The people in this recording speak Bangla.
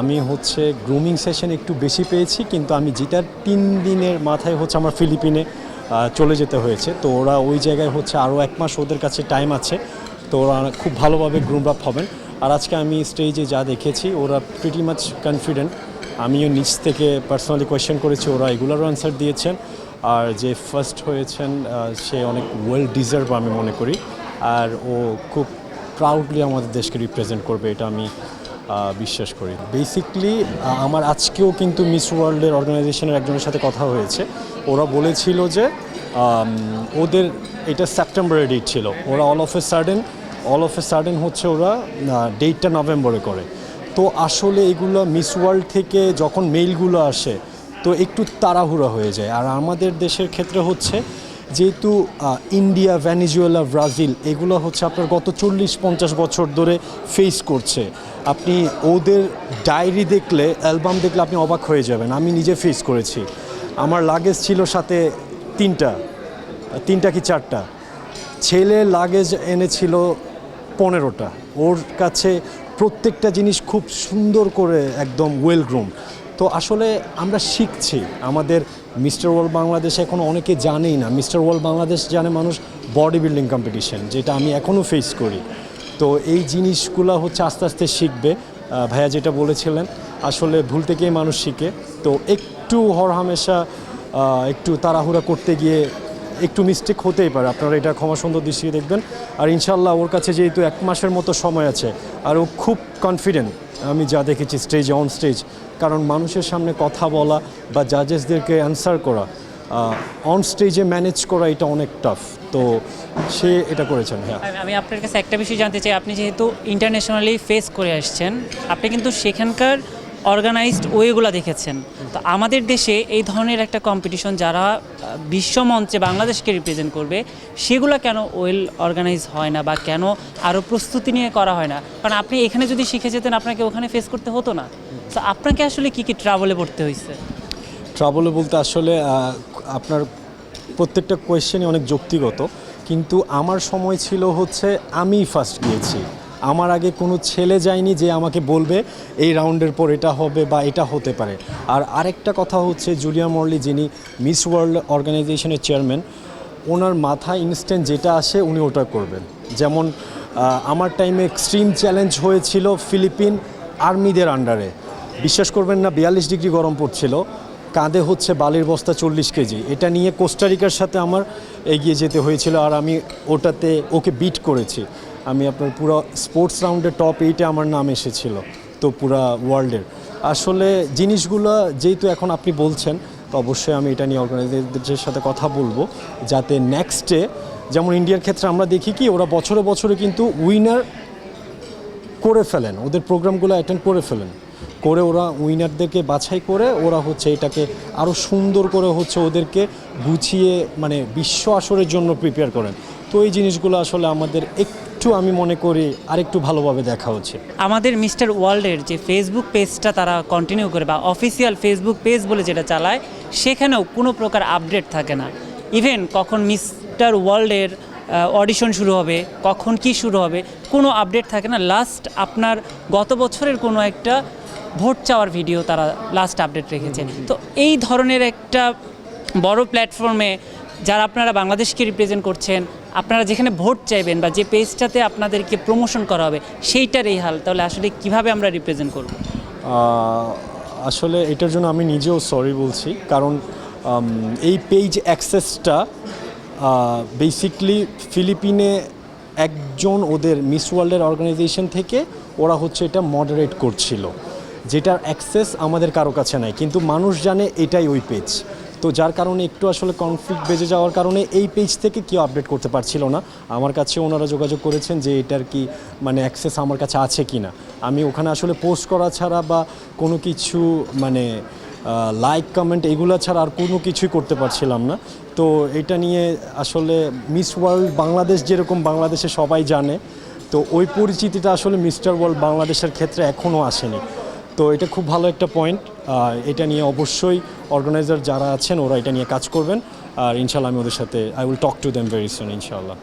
আমি হচ্ছে গ্রুমিং সেশন একটু বেশি পেয়েছি, কিন্তু আমি যেটার তিন দিনের মাথায় হচ্ছে আমার ফিলিপিনে চলে যেতে হয়েছে। তো ওরা ওই জায়গায় হচ্ছে আরও এক মাস ওদের কাছে টাইম আছে। তো ওরা খুব ভালোভাবে গ্রুম আপ হবেন। আর আজকে আমি স্টেজে যা দেখেছি, ওরা প্রিটি মাচ কনফিডেন্ট আমিও নিচ থেকে পার্সোনালি কোয়েশ্চেন করেছি, ওরা এগুলোরও অ্যান্সার দিয়েছেন। আর যে ফার্স্ট হয়েছেন সে অনেক ওয়েল ডিজার্ভ আমি মনে করি। আর ও খুব প্রাউডলি আমাদের দেশকে রিপ্রেজেন্ট করবে, এটা আমি বিশ্বাস করি। বেসিকলি আমার আজকেও কিন্তু মিস ওয়ার্ল্ডের অর্গানাইজেশনের একজনের সাথে কথা হয়েছে। ওরা বলেছিল যে ওদের এটা সেপ্টেম্বরের ডেট ছিল। ওরা all of a sudden all of a sudden হচ্ছে ওরা ডেটটা নভেম্বরে করে। তো আসলে এগুলো মিস ওয়ার্ল্ড থেকে যখন মেইলগুলো আসে, তো একটু তাড়াহুড়া হয়ে যায়। আর আমাদের দেশের ক্ষেত্রে হচ্ছে যেহেতু ইন্ডিয়া ভ্যানিজুয়েলা ব্রাজিল এগুলো হচ্ছে আপনার গত চল্লিশ, পঞ্চাশ বছর ধরে ফেস করছে। আপনি ওদের ডায়েরি দেখলে, অ্যালবাম দেখলে আপনি অবাক হয়ে যাবেন, আমি নিজে ফেস করেছি। আমার লাগেজ ছিল সাথে তিনটা তিনটা কি চারটা। ছেলে লাগেজ এনেছিল পনেরোটা। ওর কাছে প্রত্যেকটা জিনিস খুব সুন্দর করে একদম ওয়েল গ্রুম তো আসলে আমরা শিখছি। আমাদের মিস্টার ওয়ার্ল্ড বাংলাদেশ এখন অনেকে জানেই না। মিস্টার ওয়ার্ল্ড বাংলাদেশ জানে মানুষ বডি বিল্ডিং কম্পিটিশন, যেটা আমি এখনও ফেস করি। তো এই জিনিসগুলো হচ্ছে আস্তে আস্তে শিখবে। ভাইয়া যেটা বলেছিলেন, আসলে ভুল থেকেই মানুষ শিখে। তো একটু হরহামেশা হামেশা একটু তাড়াহুড়া করতে গিয়ে একটু মিস্টেক হতেই পারে। আপনারা এটা ক্ষমা সুন্দর দৃষ্টি দেখবেন। আর ইনশাল্লাহ ওর কাছে যেহেতু এক মাসের মতো সময় আছে, আর ও খুব কনফিডেন্ট আমি যা দেখেছি স্টেজ অন স্টেজ কারণ মানুষের সামনে কথা বলা বা জাজেসদেরকে অ্যান্সার করা অন স্টেজে ম্যানেজ করা এটা অনেক টাফ তো সে এটা করেছেন হ্যাঁ। আমি- আমি আপনার কাছে একটা বিষয় জানতে চাই, আপনি যেহেতু ইন্টারন্যাশনালি ফেস করে আসছেন, আপনি কিন্তু সেখানকার অর্গানাইজড ওয়েগুলো দেখেছেন। তো আমাদের দেশে এই ধরনের একটা কম্পিটিশন যারা আহ, বিশ্বমঞ্চে বাংলাদেশকে রিপ্রেজেন্ট করবে সেগুলো কেন ওয়েল অর্গানাইজ হয় না বা কেন আরও প্রস্তুতি নিয়ে করা হয় না? কারণ আপনি এখানে যদি শিখে যেতেন আপনাকে ওখানে ফেস করতে হতো না। তো আপনাকে আসলে কী কী ট্রাভেলে পড়তে হয়েছে ট্রাভেলে বলতে আসলে আপনার প্রত্যেকটা কোয়েশ্চেনই অনেক যুক্তিগত। কিন্তু আমার সময় ছিল হচ্ছে আমি ফার্স্ট গিয়েছি। আমার আগে কোনো ছেলে যায়নি যে আমাকে বলবে এই রাউন্ডের পর এটা হবে বা এটা হতে পারে। আর আরেকটা কথা হচ্ছে জুলিয়া মর্লি যিনি মিস ওয়ার্ল্ড অর্গানাইজেশনের চেয়ারম্যান, ওনার মাথা ইনস্ট্যান্ট যেটা আসে উনি ওটা করবেন। যেমন আমার টাইমে এক্সট্রিম চ্যালেঞ্জ হয়েছিল ফিলিপিন আর্মিদের আন্ডারে। বিশ্বাস করবেন না, বিয়াল্লিশ ডিগ্রি গরম পড়ছিল, কাঁধে হচ্ছে বালির বস্তা চল্লিশ কেজি। এটা নিয়ে কোস্টারিকার সাথে আমার এগিয়ে যেতে হয়েছিল আর আমি ওটাতে ওকে বিট করেছি। আমি আপনার পুরো স্পোর্টস রাউন্ডে টপ এইটে আমার নাম এসেছিল, তো পুরা ওয়ার্ল্ডের আসলে জিনিসগুলো যেহেতু এখন আপনি বলছেন, তো অবশ্যই আমি এটা নিয়ে অর্গানাইজারদের সাথে কথা বলব, যাতে নেক্সটে যেমন ইন্ডিয়ার ক্ষেত্রে আমরা দেখি কি, ওরা বছরে বছরে কিন্তু উইনার করে ফেলেন, ওদের প্রোগ্রামগুলো অ্যাটেন্ড করে ফেলেন। করে ওরা উইনারদেরকে বাছাই করে ওরা হচ্ছে এটাকে আরও সুন্দর করে হচ্ছে ওদেরকে গুছিয়ে মানে বিশ্ব আসরের জন্য প্রিপেয়ার করেন। তো এই জিনিসগুলো আসলে আমাদের একটু আমি মনে করি আরেকটু ভালোভাবে দেখা হচ্ছে আমাদের মিস্টার ওয়ার্ল্ডের যে ফেসবুক পেজটা তারা কন্টিনিউ করে বা অফিসিয়াল ফেসবুক পেজ বলে যেটা চালায়, সেখানেও কোনো প্রকার আপডেট থাকে না। ইভেন কখন মিস্টার ওয়ার্ল্ডের অডিশন শুরু হবে, কখন কি শুরু হবে, কোনো আপডেট থাকে না। লাস্ট আপনার গত বছরের কোনো একটা ভোট চাওয়ার ভিডিও তারা লাস্ট আপডেট রেখেছে। তো এই ধরনের একটা বড় প্ল্যাটফর্মে যারা আপনারা বাংলাদেশকে রিপ্রেজেন্ট করছেন আপনারা যেখানে ভোট চাইবেন বা যে পেজটাতে আপনাদেরকে প্রমোশন করা হবে, সেইটার এই হাল, তাহলে আসলে কীভাবে আমরা রিপ্রেজেন্ট করব? আসলে এটার জন্য আমি নিজেও সরি বলছি, কারণ এই পেজ অ্যাক্সেসটা বেসিকলি ফিলিপিনে একজন ওদের মিস ওয়ার্ল্ডের অর্গানাইজেশন থেকে ওরা হচ্ছে এটা মডারেট করছিল, যেটার অ্যাক্সেস আমাদের কারও কাছে নাই, কিন্তু মানুষ জানে এটাই ওই পেজ তো যার কারণে একটু আসলে কনফ্লিক্ট বেজে যাওয়ার কারণে এই পেজ থেকে কেউ আপডেট করতে পারছিল না। আমার কাছে ওনারা যোগাযোগ করেছেন যে এটার কি মানে অ্যাক্সেস আমার কাছে আছে কি না আমি ওখানে আসলে পোস্ট করা ছাড়া বা কোনো কিছু মানে লাইক কমেন্ট এগুলো ছাড়া আর কোনো কিছুই করতে পারছিলাম না। তো এটা নিয়ে আসলে মিস ওয়ার্ল্ড বাংলাদেশ যেরকম বাংলাদেশে সবাই জানে, তো ওই পরিচিতিটা আসলে মিস্টার ওয়ার্ল্ড বাংলাদেশের ক্ষেত্রে এখনও আসেনি। তো এটা খুব ভালো একটা পয়েন্ট এটা নিয়ে অবশ্যই অর্গানাইজার যারা আছেন, ওরা এটা নিয়ে কাজ করবেন। আর ইনশাল্লাহ আমি ওদের সাথে I will talk to them very soon ইনশাল্লাহ।